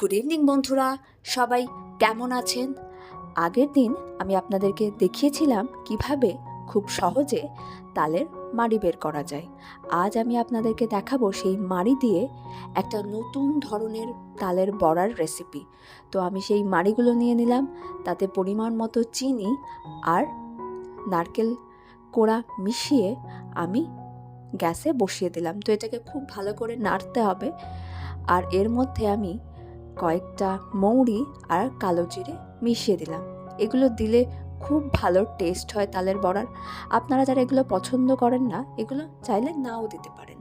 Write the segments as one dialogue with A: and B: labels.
A: Good evening বন্ধুরা। সবাই কেমন আছেন? আগের দিন আমি আপনাদেরকে দেখিয়েছিলাম কীভাবে খুব সহজে তালের মাড়ি বের করা যায়। আজ আমি আপনাদেরকে দেখাবো সেই মাড়ি দিয়ে একটা নতুন ধরনের তালের বড়ার রেসিপি তো আমি সেই মাড়িগুলো নিয়ে নিলাম, তাতে পরিমাণ মতো চিনি আর নারকেল কোড়া মিশিয়ে আমি গ্যাসে বসিয়ে দিলাম। তো এটাকে খুব ভালো করে নাড়তে হবে। আর এর মধ্যে আমি কয়েকটা মৌরি আর কালো জিরে মিশিয়ে দিলাম। এগুলো দিলে খুব ভালো টেস্ট হয় তালের বড়ার। আপনারা যারা এগুলো পছন্দ করেন না, এগুলো চাইলে নাও দিতে পারেন।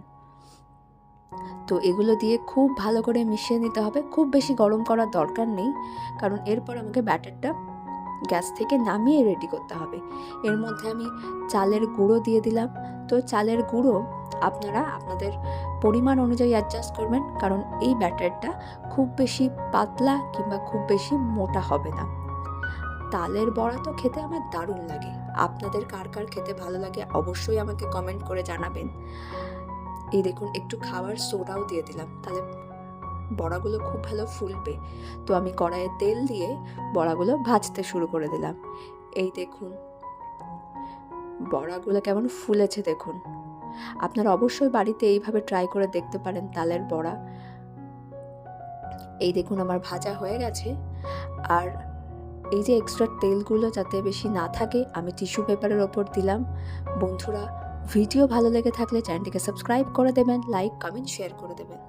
A: তো এগুলো দিয়ে খুব ভালো করে মিশিয়ে নিতে হবে। খুব বেশি গরম করার দরকার নেই, কারণ এরপর আমাকে ব্যাটারটা গ্যাস থেকে নামিয়ে রেডি করতে হবে। এর মধ্যে আমি চালের গুঁড়ো দিয়ে দিলাম। তো চালের গুঁড়ো আপনারা আপনাদের পরিমাণ অনুযায়ী অ্যাডজাস্ট করবেন, কারণ এই ব্যাটারটা খুব বেশি পাতলা কিংবা খুব বেশি মোটা হবে না। তালের বড়া তো খেতে আমার দারুণ লাগে। আপনাদের কার কার খেতে ভালো লাগে অবশ্যই আমাকে কমেন্ট করে জানাবেন। এই দেখুন, একটু খাওয়ার সোডাও দিয়ে দিলাম। তাহলে বড়াগুলো খুব ভালো ফুলবে। তো আমি কড়াইয়ে তেল দিয়ে বড়াগুলো ভাজতে শুরু করে দিলাম। এই দেখুন, বড়াগুলো কেমন ফুলেছে দেখুন। আপনারা অবশ্যই বাড়িতে এইভাবে ট্রাই করে দেখতে পারেন তালের বড়া। এই দেখুন আমার ভাজা হয়ে গেছে। আর এই যে এক্সট্রা তেলগুলো যাতে বেশি না থাকে, আমি টিস্যু পেপারের ওপর দিলাম। বন্ধুরা ভিডিও ভালো লেগে থাকলে চ্যানেলটিকে সাবস্ক্রাইব করে দেবেন লাইক কমেন্ট শেয়ার করে দেবেন।